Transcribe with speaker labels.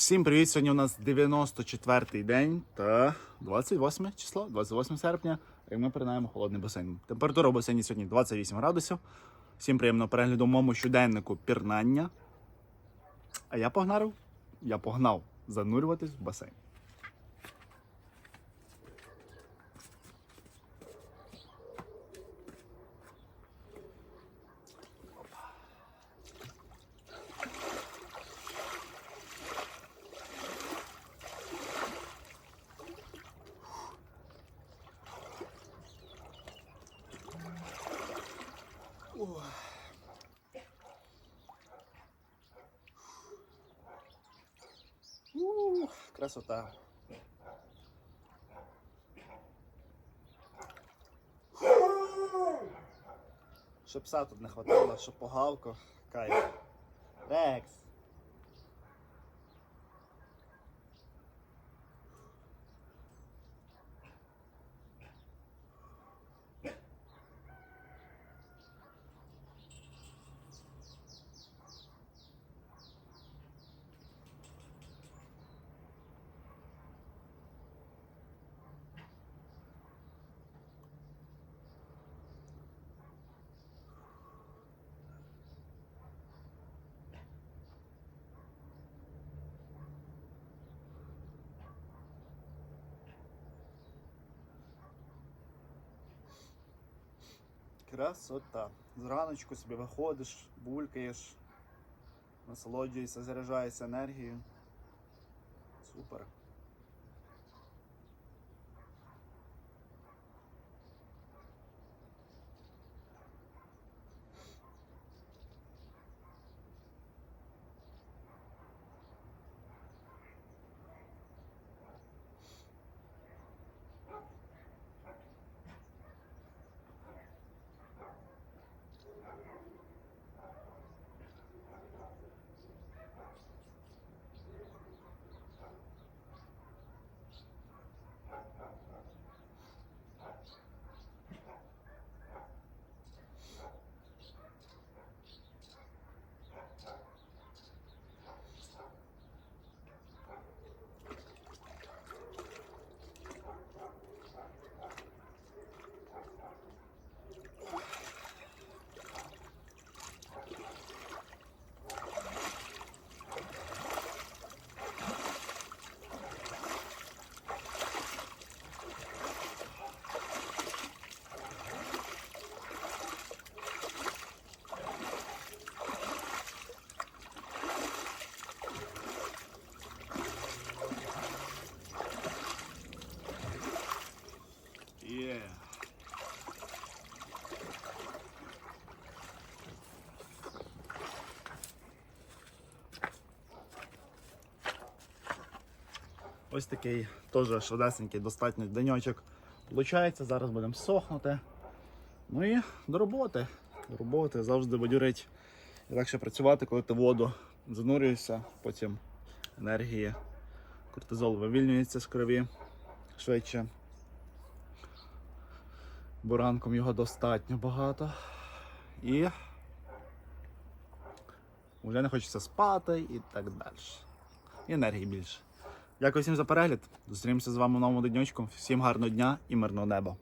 Speaker 1: Всім привіт! Сьогодні у нас 94-й день та 28 число, 28 серпня. І ми принаємо холодний басейн. Температура в басейні сьогодні 28 градусів. Всім приємного перегляду моєму щоденнику пірнання. А я погнарив, я погнав занурюватись в басейн. Ух, красота. Щоб пса тут не хватало, щоб погавко. Кайф. Рекс. Красота. Зраночку собі виходиш, булькаєш, насолоджуєшся, заряджаєшся енергією. Супер. Ось такий теж швидесенький достатньо деньочок. Получається, зараз будемо сохнути. Ну і до роботи. До роботи завжди бадюрить. І легше працювати, коли ти воду занурюєшся, потім енергії. Кортизол вивільнюється з крові швидше. Бо ранком його достатньо багато. І вже не хочеться спати і так далі. І енергії більше. Дякую всім за перегляд. Зустрінемося з вами в новому денечку. Всім гарного дня і мирного неба.